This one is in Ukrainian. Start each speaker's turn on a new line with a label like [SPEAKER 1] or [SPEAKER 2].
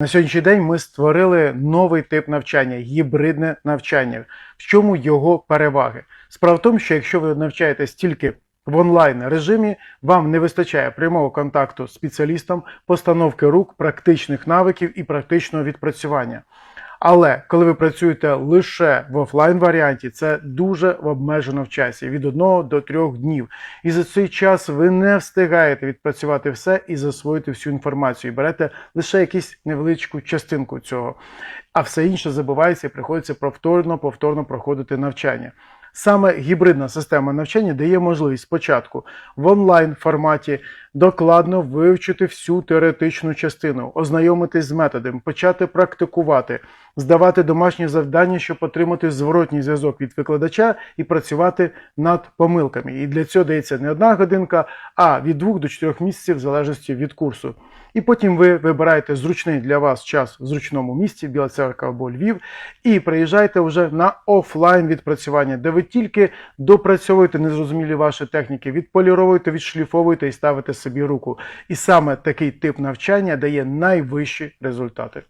[SPEAKER 1] На сьогоднішній день ми створили новий тип навчання гібридне навчання. В чому його переваги? Справа в тому, що якщо ви навчаєтесь тільки в онлайн режимі, вам не вистачає прямого контакту з спеціалістом, постановки рук, практичних навиків і практичного відпрацювання. Але коли ви працюєте лише в офлайн варіанті, це дуже обмежено в часі від 1 до 3 днів. І за цей час ви не встигаєте відпрацювати все і засвоїти всю інформацію. Берете лише якусь невеличку частинку цього. А все інше забувається і приходиться повторно, повторно проходити навчання. Саме гібридна система навчання дає можливість спочатку в онлайн форматі докладно вивчити всю теоретичну частину, ознайомитись з методом, почати практикувати, здавати домашні завдання, щоб отримати зворотній зв'язок від викладача і працювати над помилками. І для цього дається не одна годинка, а від 2 до 4 місяців в залежності від курсу. І потім ви вибираєте зручний для вас час в зручному місці, Біла Церква або Львів, і приїжджаєте вже на офлайн відпрацювання, де ви тільки допрацьовуєте незрозумілі ваші техніки, відполіровуєте, відшліфовуєте і ставите собі руку. І саме такий тип навчання дає найвищі результати.